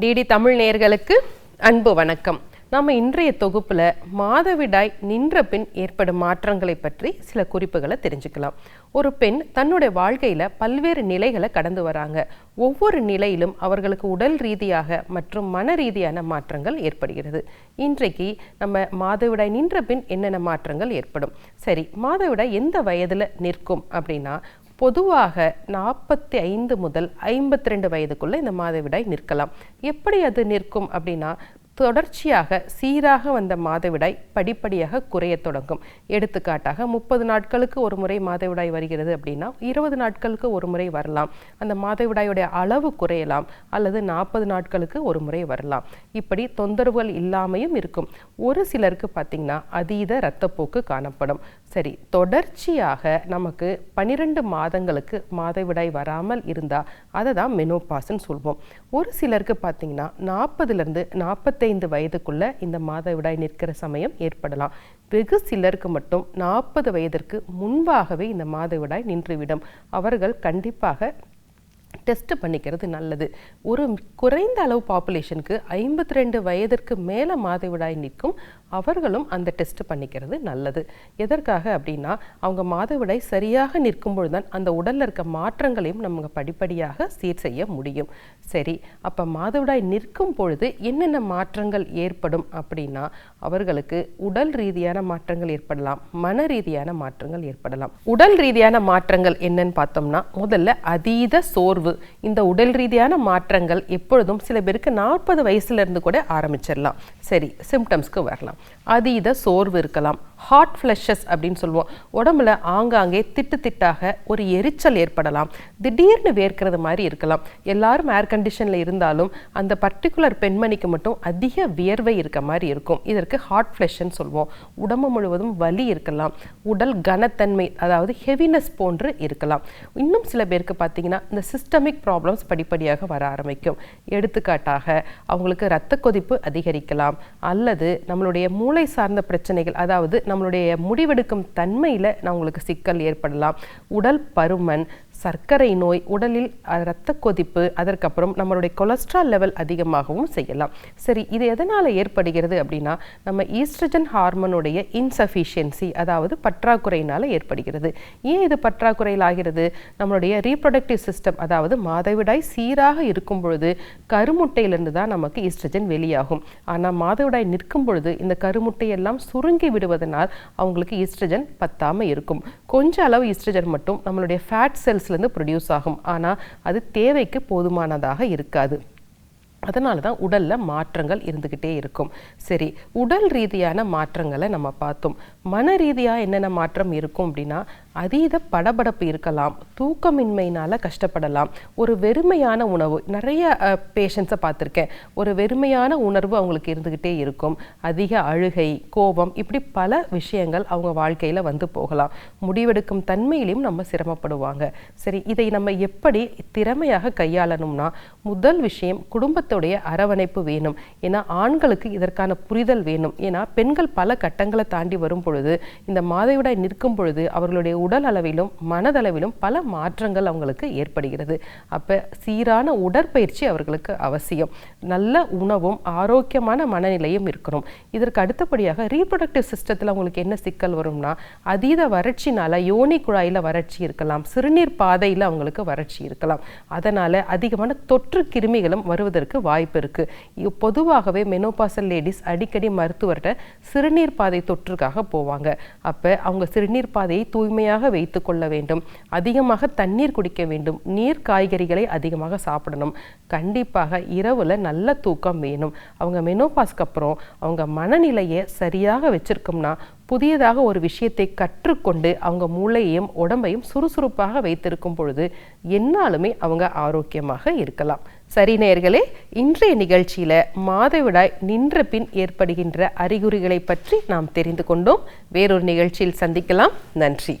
DD Tamil நேயர்களுக்கு அன்பு வணக்கம். நம்ம இன்றைய தொகுப்பில் மாதவிடாய் நின்ற பின் ஏற்படும் மாற்றங்களை பற்றி சில குறிப்புகளை தெரிஞ்சுக்கலாம். ஒரு பெண் தன்னுடைய வாழ்க்கையில் பல்வேறு நிலைகளை கடந்து வராங்க. ஒவ்வொரு நிலையிலும் அவர்களுக்கு உடல் ரீதியாக மற்றும் மன ரீதியான மாற்றங்கள் ஏற்படுகிறது. இன்றைக்கு நம்ம மாதவிடாய் நின்ற பின் என்னென்ன மாற்றங்கள் ஏற்படும்? சரி மாதவிடாய் எந்த வயதில் நிற்கும் அப்படின்னா பொதுவாக நாற்பத்தி ஐந்து முதல் ஐம்பத்தி ரெண்டு வயதுக்குள்ள இந்த மாதவிடாய் நிற்கலாம். எப்படி அது நிற்கும் அப்படின்னா தொடர்ச்சியாக சீராக வந்த மாதவிடாய் படிப்படியாக குறையத் தொடங்கும். எடுத்துக்காட்டாக முப்பது நாட்களுக்கு ஒரு முறை மாதவிடாய் வருகிறது அப்படின்னா இருபது நாட்களுக்கு ஒரு முறை வரலாம். அந்த மாதவிடாயுடைய அளவு குறையலாம் அல்லது நாற்பது நாட்களுக்கு ஒரு முறை வரலாம். இப்படி தொந்தரவுகள் இல்லாமையும் இருக்கும். ஒரு சிலருக்கு பார்த்திங்கன்னா அதீத இரத்தப்போக்கு காணப்படும். சரி தொடர்ச்சியாக நமக்கு பன்னிரெண்டு மாதங்களுக்கு மாதவிடாய் வராமல் இருந்தால் அதை தான் மெனோபாஸ்ன்னு சொல்வோம். ஒரு சிலருக்கு பார்த்தீங்கன்னா நாற்பதுலேருந்து நாற்பத்தைந்து வயதுக்குள்ள இந்த மாதவிடாய் நிற்கிற சமயம் ஏற்படலாம். வெகு சிலருக்கு மட்டும் நாற்பது வயதிற்கு முன்பாகவே இந்த மாதவிடாய் நின்றுவிடும். அவர்கள் கண்டிப்பாக டெஸ்ட் பண்ணிக்கிறது நல்லது. ஒரு குறைந்த அளவு பாப்புலேஷனுக்கு ஐம்பத்தி ரெண்டு வயதிற்கு மேலே மாதவிடாய் நிற்கும் அவர்களும் அந்த டெஸ்ட் பண்ணிக்கிறது நல்லது. எதற்காக அப்படின்னா அவங்க மாதவிடாய் சரியாக நிற்கும் பொழுதுதான் அந்த உடலில் இருக்க மாற்றங்களையும் நம்ம படிப்படியாக சீர் செய்ய முடியும். சரி அப்போ மாதவிடாய் நிற்கும் பொழுது என்னென்ன மாற்றங்கள் ஏற்படும் அப்படின்னா அவர்களுக்கு உடல் ரீதியான மாற்றங்கள் ஏற்படலாம் மன ரீதியான மாற்றங்கள் ஏற்படலாம். உடல் ரீதியான மாற்றங்கள் என்னன்னு பார்த்தோம்னா முதல்ல அதீத சோர்வு இந்த உடல் ரீதியான மாற்றங்கள் எப்பொழுதும் சில பேருக்கு நாற்பது வயசுலேருந்து கூட ஆரம்பிச்சிடலாம். சரி சிம்டம்ஸ்க்கு வரலாம். அதீத சோர்வு இருக்கலாம். ஹாட் ஃப்ளஷஸ் அப்படின்னு சொல்லுவோம். உடம்புல ஆங்காங்கே திட்டு திட்டாக ஒரு எரிச்சல் ஏற்படலாம். திடீர்னு வேர்க்கிறது மாதிரி இருக்கலாம். எல்லாரும் ஏர் கண்டிஷனில் இருந்தாலும் அந்த பர்டிகுலர் பெண்மணிக்கு மட்டும் அதிக வியர்வை இருக்க மாதிரி இருக்கும். இதற்கு ஹாட் ஃப்ளஷ்ன்னு சொல்லுவோம். உடம்பு முழுவதும் வலி இருக்கலாம். உடல் கனத்தன்மை அதாவது ஹெவினஸ் போன்று இருக்கலாம். இன்னும் சில பேருக்கு பார்த்தீங்கன்னா இந்த சிஸ்டம் சிஸ்டமிக் ப்ராப்ளம்ஸ் படிப்படியாக வர ஆரம்பிக்கும். எடுத்துக்காட்டாக அவங்களுக்கு இரத்த கொதிப்பு அதிகரிக்கலாம். அல்லது நம்மளுடைய மூளை சார்ந்த பிரச்சனைகள் அதாவது நம்மளுடைய முடிவெடுக்கும் தன்மையில் உங்களுக்கு சிக்கல் ஏற்படலாம். உடல் பருமன் சர்க்கரை நோய் உடலில் இரத்த கொதிப்பு அதற்கப்புறம் நம்மளுடைய கொலஸ்ட்ரால் லெவல் அதிகமாகவும் செய்யலாம். சரி இது எதனால் ஏற்படுகிறது அப்படின்னா நம்ம ஈஸ்ட்ரஜன் ஹார்மோனுடைய இன்சஃபிஷியன்சி அதாவது பற்றாக்குறையினால் ஏற்படுகிறது. ஏன் இது பற்றாக்குறையில் ஆகிறது நம்மளுடைய ரீப்ரொடக்டிவ் சிஸ்டம் அதாவது மாதவிடாய் சீராக இருக்கும் பொழுது கருமுட்டையிலிருந்து தான் நமக்கு ஈஸ்ட்ரஜன் வெளியாகும். ஆனால் மாதவிடாய் நிற்கும் பொழுது இந்த கருமுட்டையெல்லாம் சுருங்கி விடுவதனால் அவங்களுக்கு ஈஸ்ட்ரஜன் பத்தாமல் இருக்கும். கொஞ்ச அளவு ஈஸ்ட்ரஜன் மட்டும் நம்மளுடைய ஃபேட் செல்ஸ் இருந்து ப்ரொடியூஸ் ஆகும். ஆனால் அது தேவைக்கு போதுமானதாக இருக்காது. அதனால தான் உடலில் மாற்றங்கள் இருந்துக்கிட்டே இருக்கும். சரி உடல் ரீதியான மாற்றங்களை நம்ம பார்த்தோம். மன ரீதியாக என்னென்ன மாற்றம் இருக்கும் அப்படின்னா அதீத படபடப்பு இருக்கலாம் தூக்கமின்மையினால் கஷ்டப்படலாம். ஒரு வெறுமையான உணவு நிறைய பேஷண்ட்ஸை பார்த்துருக்கேன். ஒரு வெறுமையான உணர்வு அவங்களுக்கு இருந்துக்கிட்டே இருக்கும். அதிக அழுகை கோபம் இப்படி பல விஷயங்கள் அவங்க வாழ்க்கையில் வந்து போகலாம். முடிவெடுக்கும் தன்மையிலையும் நம்ம சிரமப்படுவாங்க. சரி இதை நம்ம எப்படி திறமையாக கையாளணும்னா முதல் விஷயம் குடும்பத்துடைய அரவணைப்பு வேணும். ஏன்னா ஆண்களுக்கு இதற்கான புரிதல் வேணும். ஏன்னா பெண்கள் பல கட்டங்களை தாண்டி வரும் பொழுது இந்த மாதவிடாய் நிற்கும் பொழுது அவர்களுடைய உடல் அளவிலும் மனதளவிலும் பல மாற்றங்கள் அவங்களுக்கு ஏற்படுகிறது. அப்போ சீரான உடற்பயிற்சி அவர்களுக்கு அவசியம். நல்ல உணவும் ஆரோக்கியமான மனநிலையும் இருக்கணும். இதற்கு அடுத்தபடியாக ரீப்ரொடக்டிவ் சிஸ்டத்தில் அவங்களுக்கு என்ன சிக்கல் வரும்னா அதீத வறட்சினால யோனி குழாயில் வறட்சி இருக்கலாம். சிறுநீர் பாதையில் அவங்களுக்கு வறட்சி இருக்கலாம். அதனால் அதிகமான தொற்று கிருமிகளும் வருவதற்கு வாய்ப்பு இருக்குது பொதுவாகவே மெனோபாசல் லேடிஸ் அடிக்கடி மருத்துவர்கிட்ட சிறுநீர் பாதை தொற்றுக்காக போவாங்க. அப்போ அவங்க சிறுநீர் பாதையை தூய்மையாக வைத்து கொள்ள வேண்டும். அதிகமாக தண்ணீர் குடிக்க வேண்டும். நீர் காய்கறிகளை அதிகமாக சாப்பிடணும். கண்டிப்பாக இரவில் நல்ல தூக்கம் வேணும். அவங்க மெனோபாஸ்க்கு அப்புறம் அவங்க மனநிலையை சரியாக வச்சிருக்கோம்னா புதியதாக ஒரு விஷயத்தை கற்றுக்கொண்டு அவங்க மூளையையும் உடம்பையும் சுறுசுறுப்பாக வைத்திருக்கும் பொழுது என்னாலுமே அவங்க ஆரோக்கியமாக இருக்கலாம். சரி நேயர்களே இன்றைய நிகழ்ச்சியில மாதவிடாய் நின்ற பின் ஏற்படுகின்ற அறிகுறிகளை பற்றி நாம் தெரிந்து கொண்டோம். வேறொரு நிகழ்ச்சியில் சந்திக்கலாம். நன்றி.